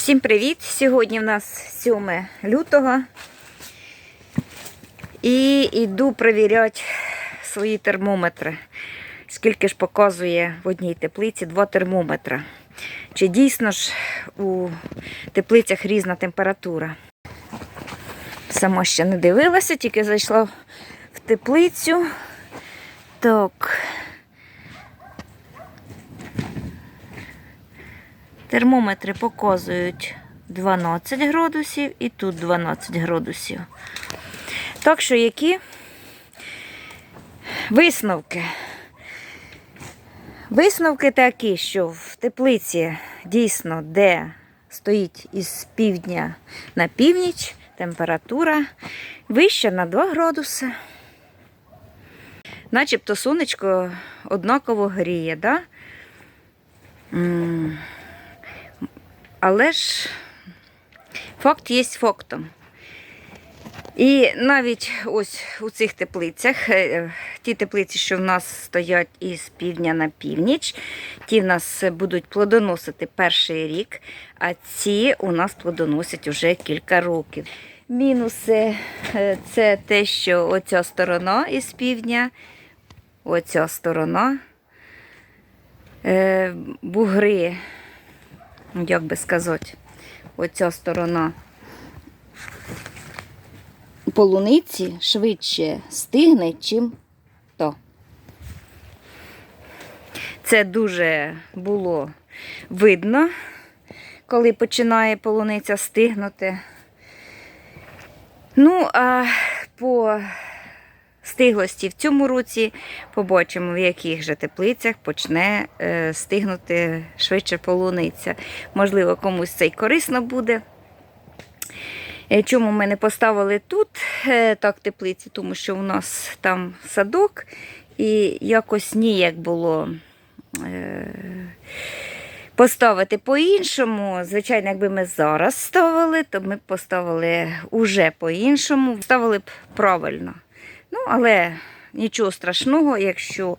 Всім привіт! Сьогодні в нас 7 лютого. І йду перевіряти свої термометри. Скільки ж показує в одній теплиці два термометри. Чи дійсно ж у теплицях різна температура? Сама ще не дивилася, тільки зайшла в теплицю. Так. Термометри показують 12 градусів і тут 12 градусів. Так що які висновки? Висновки такі, що в теплиці дійсно, де стоїть із півдня на північ, температура вища на 2 градуси. Начебто сонечко однаково гріє, да? Але ж факт є фактом. І навіть ось у цих теплицях, е, ті теплиці, що в нас стоять із півдня на північ, ті в нас будуть плодоносити перший рік, а ці у нас плодоносять уже кілька років. Мінуси е, це те, що оця сторона із півдня, оця сторона, е, бугри як би сказати, оця сторона полуниці швидше стигне, чим то. Це дуже було видно, коли починає полуниця стигнути. Ну, а по стиглості в цьому році побачимо, в яких же теплицях почне е, стигнути швидше полуниця. Можливо, комусь це й корисно буде. Е, Чому ми не поставили тут е, так теплиці? Тому що у нас там садок і якось ніяк було поставити по-іншому. Звичайно, якби ми зараз ставили, то ми б поставили уже по-іншому, ставили б правильно. Ну, але нічого страшного, якщо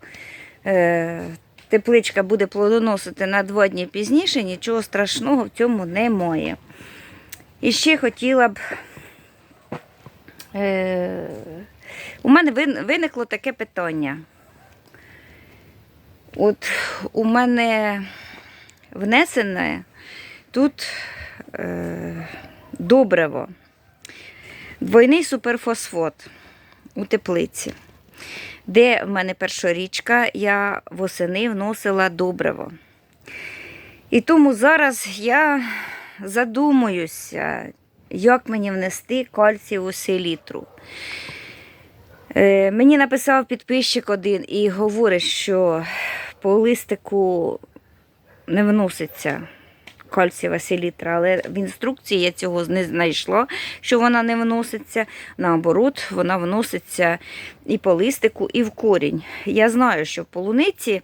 е, тепличка буде плодоносити на два дні пізніше, нічого страшного в цьому немає. І ще хотіла б. Е, у мене виникло таке питання. От у мене внесене тут е, добриво, двойний суперфосфот у теплиці, де в мене першорічка, я восени вносила добриво. І тому зараз я задумуюся, як мені внести кальцієву селітру. Е, мені написав підписчик один і говорить, що по листику не вноситься кальцієва селітра, але в інструкції я цього не знайшла, що вона не вноситься. Наоборот, вона вноситься і по листику, і в корінь. Я знаю, що в полуниці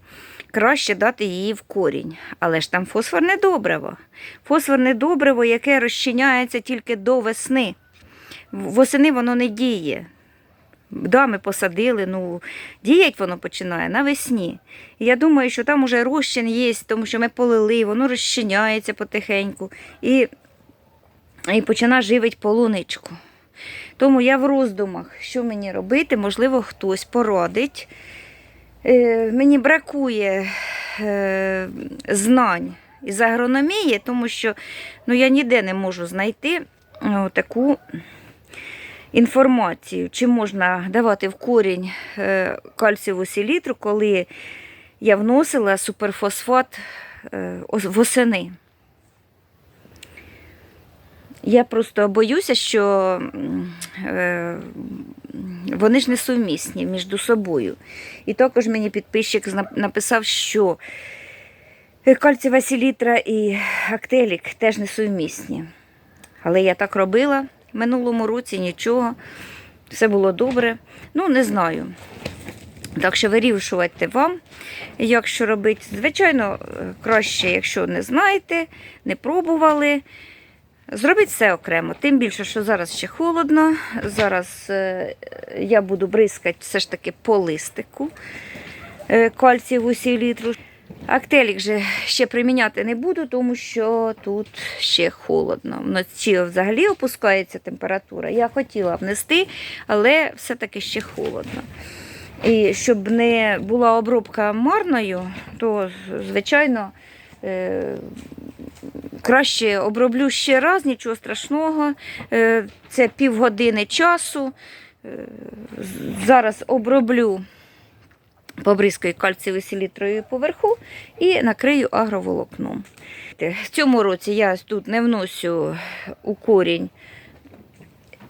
краще дати її в корінь, але ж там фосфорне добриво. Фосфорне добриво, яке розчиняється тільки до весни. Восени воно не діє. Да, ми посадили, ну, діять воно починає навесні. І я думаю, що там уже розчин є, тому що ми полили, воно розчиняється потихеньку і, і починає живить полуничку. Тому я в роздумах, що мені робити, можливо, хтось порадить. Е, мені бракує е, знань із агрономії, тому що ну, я ніде не можу знайти ну, таку інформацію, чи можна давати в корінь е, кальцієву селітру, коли я вносила суперфосфат е, восени. Я просто боюся, що е, вони ж несумісні між собою. І також мені підписчик написав, що кальцієва селітра і актелік теж несумісні. Але я так робила минулому році нічого. Все було добре. Ну, не знаю. Так що вирішувати вам, як що робити. Звичайно, е, краще, якщо не знаєте, не пробували. Зробіть все окремо. Тим більше, що зараз ще холодно. Зараз е, я буду бризкати все ж таки по листику е, кальцієву селітру. Актелік же ще приміняти не буду, тому що тут ще холодно. Вночі взагалі опускається температура. Я хотіла внести, але все-таки ще холодно. І щоб не була обробка марною, то, звичайно, е, краще оброблю ще раз, нічого страшного. Е, Це півгодини часу. Е, Зараз оброблю побризкаю кальцієвою селітрою поверху і накрию агроволокном. В цьому році я тут не вносю у корінь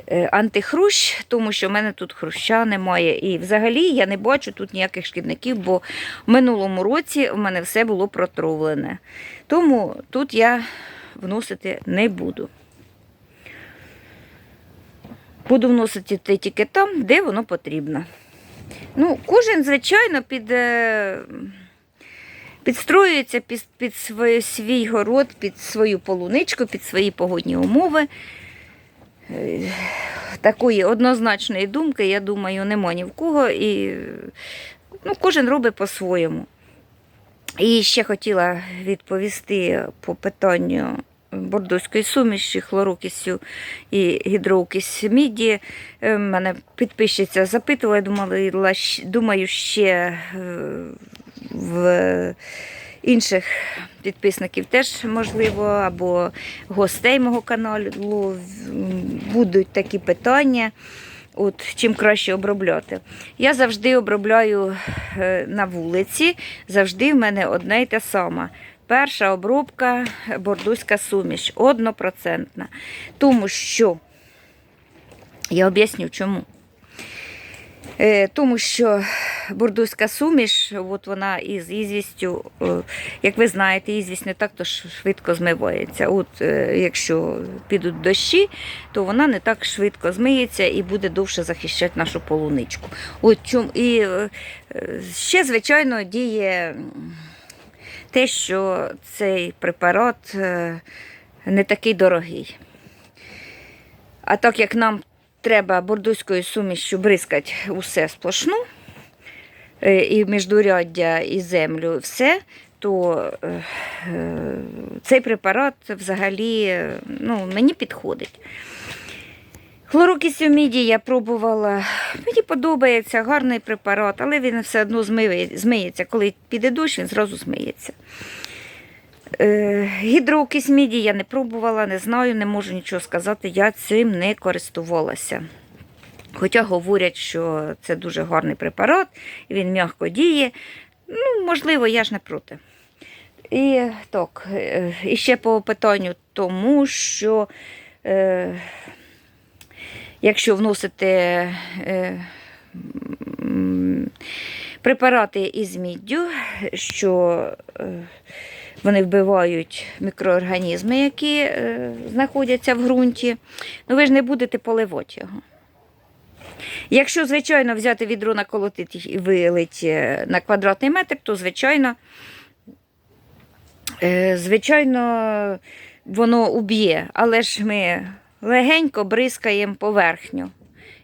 е, антихрущ, тому що в мене тут хруща немає. І взагалі я не бачу тут ніяких шкідників, бо в минулому році в мене все було протравлене. Тому тут я вносити не буду. Буду вносити тільки там, де воно потрібно. Ну, кожен, звичайно, під, е, підстроюється під, під свій, свій город, під свою полуничку, під свої погодні умови. Е, Такої однозначної думки, я думаю, нема ні в кого. І ну, кожен робить по-своєму. І ще хотіла відповісти по питанню бордоської суміші, хлорокисю і гідроукись міді. Е, Мене підписчиця запитувала, думала, думаю, ще е, в інших підписників теж можливо, або гостей мого каналу будуть такі питання. От, чим краще обробляти. Я завжди обробляю е, на вулиці, завжди в мене одне й те саме. Перша обробка бордуська суміш, однопроцентна. Тому що я об'ясню чому. Е, Тому що бордуська суміш, от вона із ізвістю, е, як ви знаєте, ізвість не так то швидко змивається. От е, якщо підуть дощі, то вона не так швидко змиється і буде довше захищати нашу полуничку. От чому і ще, звичайно, діє те, що цей препарат е, не такий дорогий. А так як нам треба бордуською сумішю бризкати усе сплошну, е, і міждуряддя, і землю, все, то е, цей препарат взагалі ну, мені підходить. Хлорокисю міді я пробувала. Мені подобається гарний препарат, але він все одно змиється. Коли піде дощ, він зразу змиється. Е, гідроокись міді я не пробувала, не знаю, не можу нічого сказати. Я цим не користувалася. Хоча говорять, що це дуже гарний препарат, він м'яко діє. Ну, можливо, я ж не проти. І так, е, і ще по питанню тому, що е, якщо вносити е, препарати із міддю, що е, вони вбивають мікроорганізми, які е, знаходяться в ґрунті, ну ви ж не будете поливати його. Якщо, звичайно, взяти відро наколотити і вилити на квадратний метр, то, звичайно, звичайно, воно уб'є. Але ж ми легенько бризкаємо поверхню.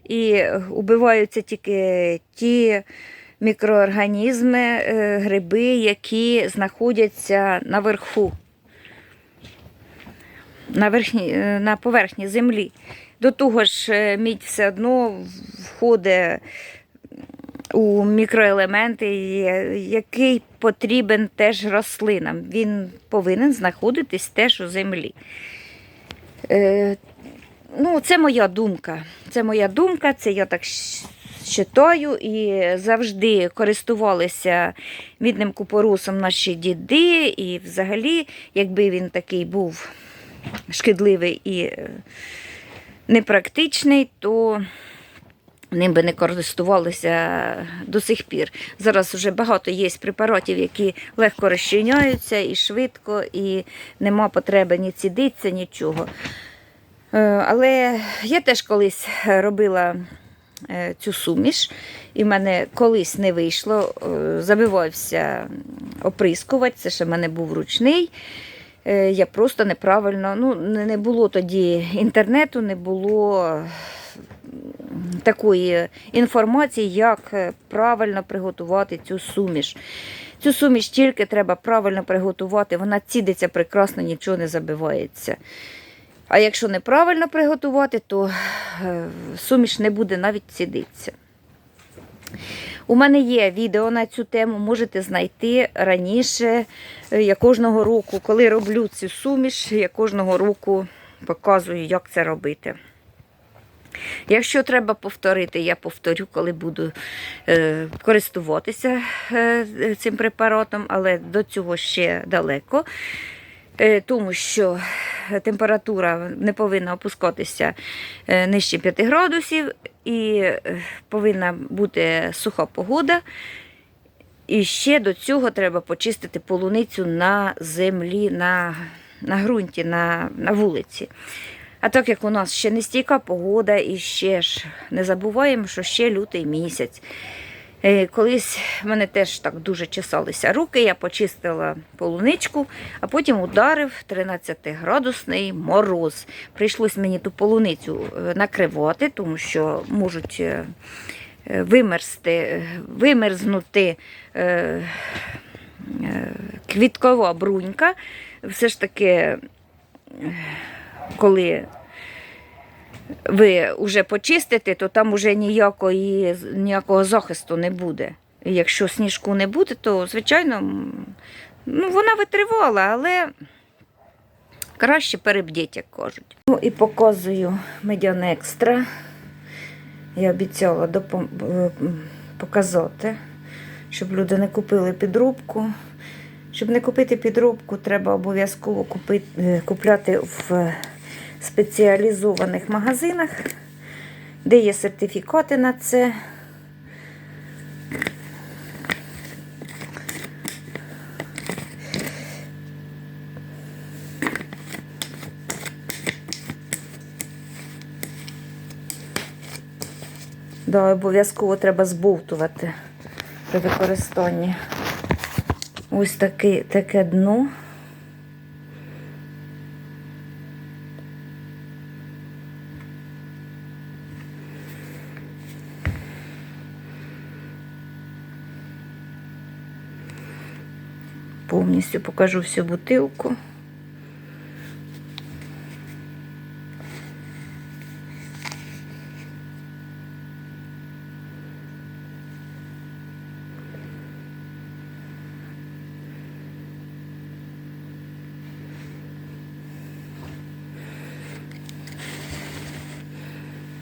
І убиваються тільки ті мікроорганізми, е, гриби, які знаходяться наверху, на, верхні, е, на поверхні землі. До того ж, е, мідь все одно входить у мікроелементи, який потрібен теж рослинам. Він повинен знаходитись теж у землі. Ну, це моя думка. Це моя думка, це я так вважаю і завжди користувалися мідним купоросом наші діди. І взагалі, якби він такий був шкідливий і е, непрактичний, то ним би не користувалися до сих пір. Зараз вже багато є препаратів, які легко розчиняються і швидко, і нема потреби ні цідитися, нічого. Е, Але я теж колись робила е, цю суміш, і в мене колись не вийшло. е, Забивався оприскувач, це ще в мене був ручний. Я просто неправильно, ну, не було тоді інтернету, не було такої інформації, як правильно приготувати цю суміш. Цю суміш тільки треба правильно приготувати, вона цідиться прекрасно, нічого не забивається. А якщо неправильно приготувати, то е, суміш не буде навіть цідитися. У мене є відео на цю тему, можете знайти раніше. Е, Я кожного року, коли роблю цю суміш, я кожного року показую, як це робити. Якщо треба повторити, я повторю, коли буду е, користуватися е, цим препаратом, але до цього ще далеко, тому що температура не повинна опускатися е, нижче 5 градусів і е, повинна бути суха погода. І ще до цього треба почистити полуницю на землі, на, на ґрунті, на, на вулиці. А так як у нас ще не стійка погода, і ще ж не забуваємо, що ще лютий місяць. Е, Колись в мене теж так дуже чесалися руки, я почистила полуничку, а потім ударив 13-градусний мороз. Прийшлось мені ту полуницю е, накривати, тому що можуть е, вимерзти, вимерзнути квіткова брунька. Все ж таки, коли ви вже почистите, то там вже ніякої, ніякого захисту не буде. Якщо сніжку не буде, то, звичайно, ну, вона витривала, але краще перебдіть, як кажуть. Ну і показую медян екстра. Я обіцяла допом- е, показати, щоб люди не купили підробку. Щоб не купити підробку, треба обов'язково е, купляти в спеціалізованих магазинах, де є сертифікати на це. Да, обов'язково треба збовтувати при використанні. Ось таке, таке дно. Повністю покажу всю бутилку.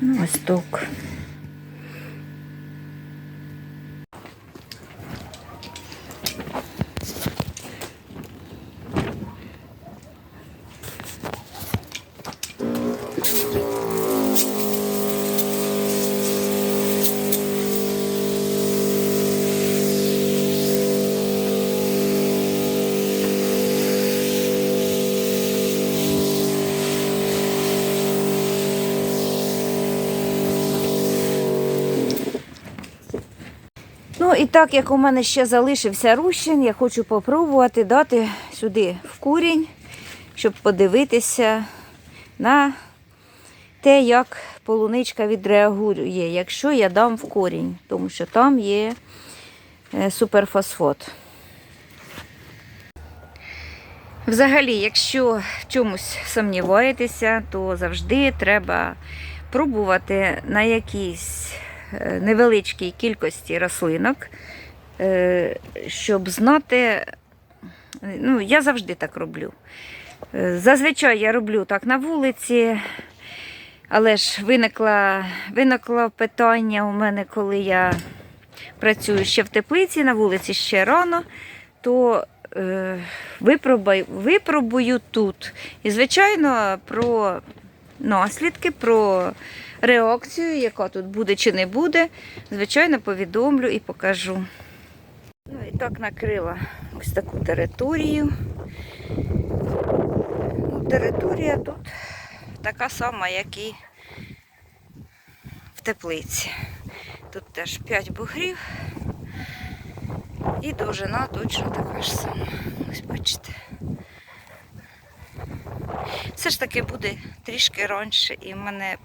Ну, ось так. Так як у мене ще залишився рущин, я хочу попробувати дати сюди в курінь, щоб подивитися на те, як полуничка відреагує, якщо я дам в корінь, тому що там є е, суперфосфот. Взагалі, якщо в чомусь сумніваєтеся, то завжди треба пробувати на якійсь е, невеличкій кількості рослинок, е, щоб знати, ну, я завжди так роблю. Е, Зазвичай я роблю так на вулиці, але ж виникло, виникло питання у мене, коли я працюю ще в теплиці, на вулиці ще рано, то е, випробую, випробую тут. І, звичайно, про наслідки, про реакцію, яка тут буде чи не буде, звичайно, повідомлю і покажу. Ну і так накрила ось таку територію. Ну, територія тут така сама, як і в теплиці. Тут теж 5 бугрів. І довжина точно така ж сама. Ось бачите. Все ж таки буде трішки раніше, і в мене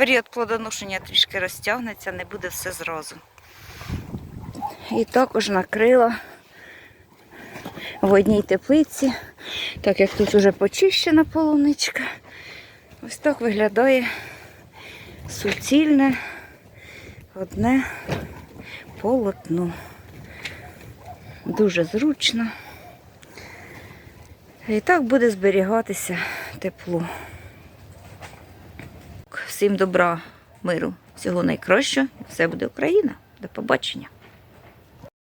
період плодоношення трішки розтягнеться, не буде все зразу. І також накрила в одній теплиці, так як тут вже почищена полуничка. Ось так виглядає суцільне одне полотно. Дуже зручно. І так буде зберігатися тепло. Всім добра, миру, всього найкращого. Все буде Україна. До побачення.